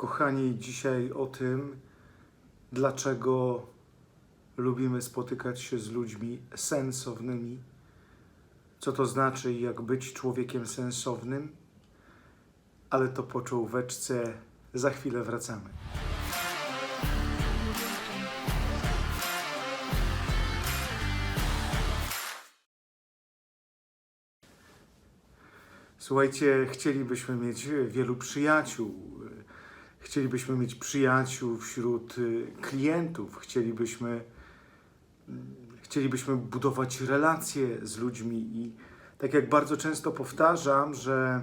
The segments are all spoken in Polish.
Kochani, dzisiaj o tym, dlaczego lubimy spotykać się z ludźmi sensownymi, co to znaczy, i jak być człowiekiem sensownym, ale to po czołóweczce za chwilę wracamy. Słuchajcie, chcielibyśmy mieć wielu przyjaciół. Chcielibyśmy mieć przyjaciół wśród y, klientów. Chcielibyśmy, mm, chcielibyśmy budować relacje z ludźmi i tak jak bardzo często powtarzam, że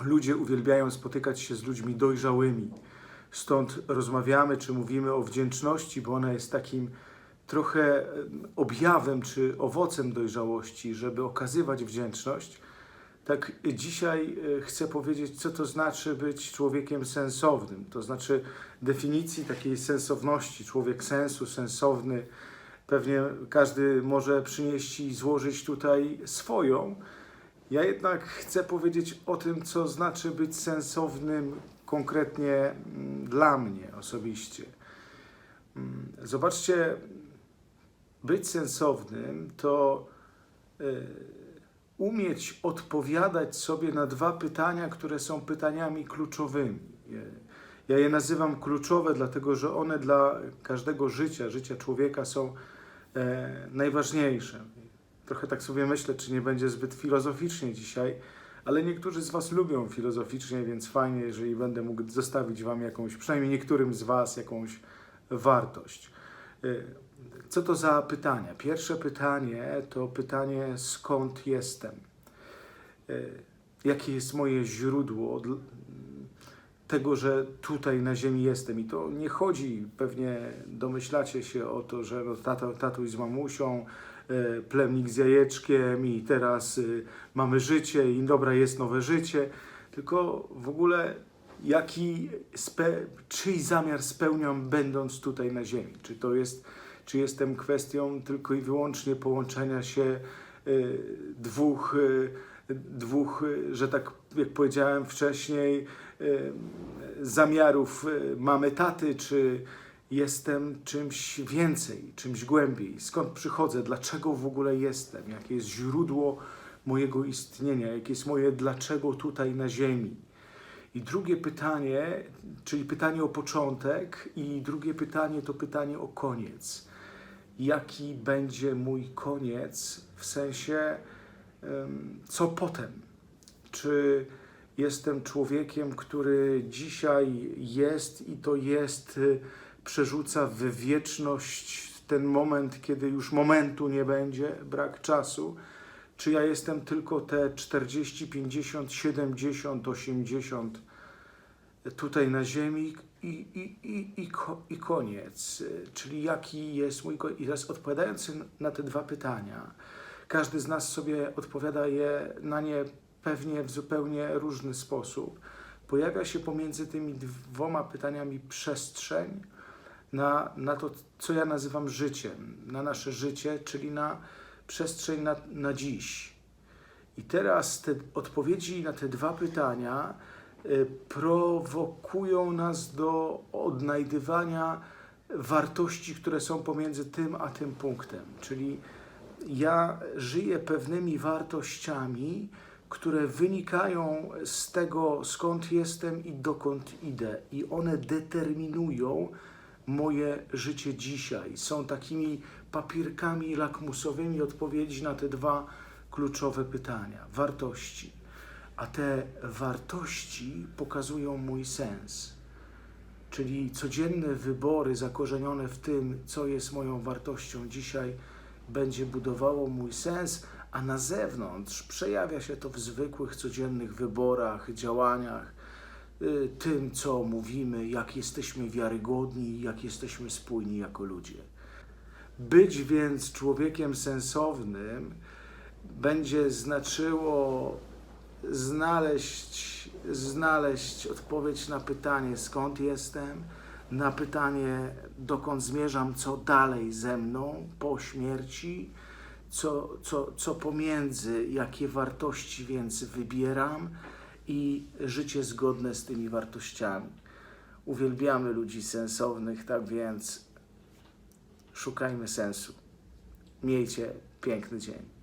ludzie uwielbiają spotykać się z ludźmi dojrzałymi. Stąd rozmawiamy czy mówimy o wdzięczności, bo ona jest takim trochę em, objawem czy owocem dojrzałości, żeby okazywać wdzięczność. Tak dzisiaj e, chcę powiedzieć, co to znaczy być człowiekiem sensownym. To znaczy definicji takiej sensowności, człowiek sensu, sensowny. Pewnie każdy może przynieść i złożyć tutaj swoją. Ja jednak chcę powiedzieć o tym, co znaczy być sensownym konkretnie mm, dla mnie osobiście. Mm, Zobaczcie, być sensownym to y, umieć odpowiadać sobie na dwa pytania, które są pytaniami kluczowymi. Ja je nazywam kluczowe, dlatego że one dla każdego życia, życia człowieka są e, najważniejsze. Trochę tak sobie myślę, czy nie będzie zbyt filozoficznie dzisiaj, ale niektórzy z Was lubią filozoficznie, więc fajnie, jeżeli będę mógł zostawić Wam jakąś, przynajmniej niektórym z Was, jakąś wartość. E, Co to za pytania? Pierwsze pytanie to pytanie, skąd jestem? E, Jakie jest moje źródło tego, że tutaj na ziemi jestem? I to nie chodzi, pewnie domyślacie się o to, że no, tato, tatuś z mamusią, e, plemnik z jajeczkiem i teraz mamy życie i dobra, jest nowe życie, tylko w ogóle jaki, spe, czyj zamiar spełniam będąc tutaj na ziemi? Czy to jest, czy jestem kwestią tylko i wyłącznie połączenia się e, dwóch, e, dwóch, e, że tak jak powiedziałem wcześniej, e, zamiarów e, mamy taty, czy jestem czymś więcej, czymś głębiej? Skąd przychodzę? Dlaczego w ogóle jestem? Jakie jest źródło mojego istnienia? Jakie jest moje dlaczego tutaj na ziemi? I drugie pytanie, czyli pytanie o początek, i drugie pytanie to pytanie o koniec. Jaki będzie mój koniec w sensie, co potem? Czy jestem człowiekiem, który dzisiaj jest i to jest, y, przerzuca w wieczność ten moment, kiedy już momentu nie będzie, brak czasu? Czy ja jestem tylko te 40, 50, 70, 80 tutaj na ziemi i, i, i, i, ko, i koniec? Czyli jaki jest mój koniec? I teraz odpowiadając na te dwa pytania, każdy z nas sobie odpowiada je na nie pewnie w zupełnie różny sposób. Pojawia się pomiędzy tymi dwoma pytaniami przestrzeń na, na to, co ja nazywam życiem, na nasze życie, czyli na przestrzeń na, na dziś. I teraz te odpowiedzi na te dwa pytania prowokują nas do odnajdywania wartości, które są pomiędzy tym a tym punktem. Czyli ja żyję pewnymi wartościami, które wynikają z tego, skąd jestem i dokąd idę, i one determinują moje życie dzisiaj. Są takimi papierkami lakmusowymi odpowiedzi na te dwa kluczowe pytania wartości. A te wartości pokazują mój sens. Czyli codzienne wybory zakorzenione w tym, co jest moją wartością dzisiaj, będzie budowało mój sens, a na zewnątrz przejawia się to w zwykłych, codziennych wyborach, działaniach, y, tym, co mówimy, jak jesteśmy wiarygodni, jak jesteśmy spójni jako ludzie. Być więc człowiekiem sensownym będzie znaczyło znaleźć, znaleźć odpowiedź na pytanie, skąd jestem, na pytanie, dokąd zmierzam, co dalej ze mną po śmierci, co, co, co pomiędzy, jakie wartości więc wybieram i życie zgodne z tymi wartościami. Uwielbiamy ludzi sensownych, tak więc szukajmy sensu. Miejcie piękny dzień.